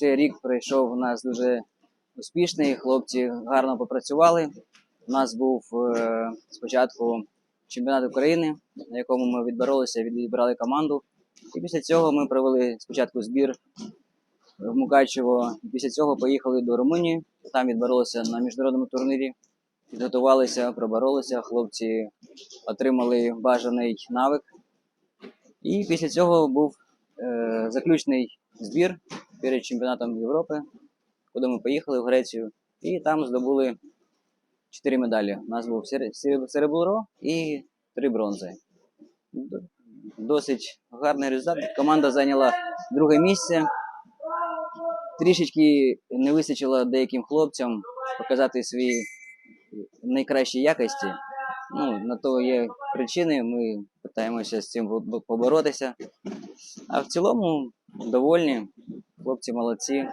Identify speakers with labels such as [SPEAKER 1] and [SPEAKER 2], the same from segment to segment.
[SPEAKER 1] цей рік пройшов у нас дуже успішний. Хлопці гарно попрацювали. У нас був е, спочатку чемпіонат України, на якому ми відборолися, відібрали команду. І після цього ми провели спочатку збір в Мукачево. Після цього поїхали до Румунії. Там відборолися на міжнародному турнірі. Підготувалися, проборолися. Хлопці отримали бажаний навик. І після цього був е, заключний збір перед чемпіонатом Європи, куди ми поїхали в Грецію, і там здобули чотири медалі. У нас був сер- сер- серебро і три бронзи. Досить гарний результат. Команда зайняла друге місце. Трішечки не вистачило деяким хлопцям показати свої найкращі якості. Ну, на то є причини. Ми питаємося з цим поборотися. А в цілому довольні. Хлопці молодці,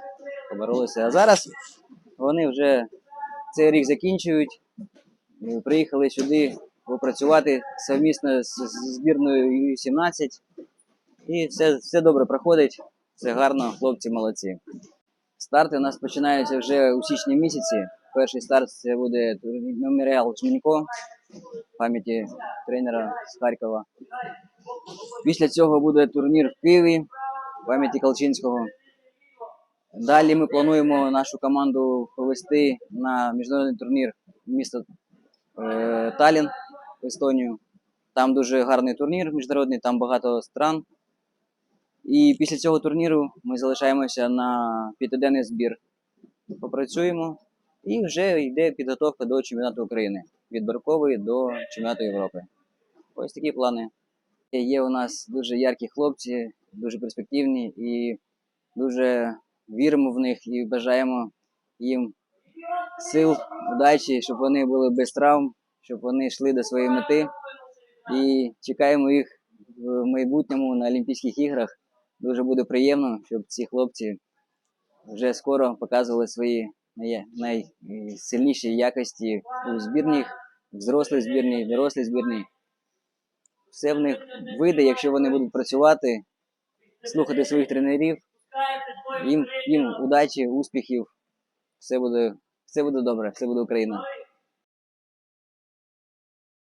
[SPEAKER 1] поборолися. А зараз вони вже цей рік закінчують. е, Приїхали сюди попрацювати совмісно з, збірною U17. І все, все добре проходить, все гарно, хлопці молодці. Старти у нас починаються вже у січні місяці. Перший старт це буде меморіал Жмінько пам'яті тренера з Харкова. Після цього буде турнір в Києві в пам'яті Колчинського. Далі ми плануємо нашу команду повести на міжнародний турнір в місто е, Талін в Естонію. Там дуже гарний турнір міжнародний, там багато стран. І після цього турніру ми залишаємося на п'ятиденний збір. Попрацюємо і вже йде підготовка до чемпіонату України. Відбірковий до чемпіонату Європи. Ось такі плани. Є у нас дуже яркі хлопці, дуже перспективні і дуже віримо в них і бажаємо їм сил, удачі, щоб вони були без травм, щоб вони йшли до своєї мети. І чекаємо їх в майбутньому на Олімпійських іграх. Дуже буде приємно, щоб ці хлопці вже скоро показували свої найсильніші якості у збірній, взрослій збірній, дорослій збірній. Все в них вийде, якщо вони будуть працювати, слухати своїх тренерів. Їм, їм удачі, успіхів. Все буде, все буде добре, все буде Україна.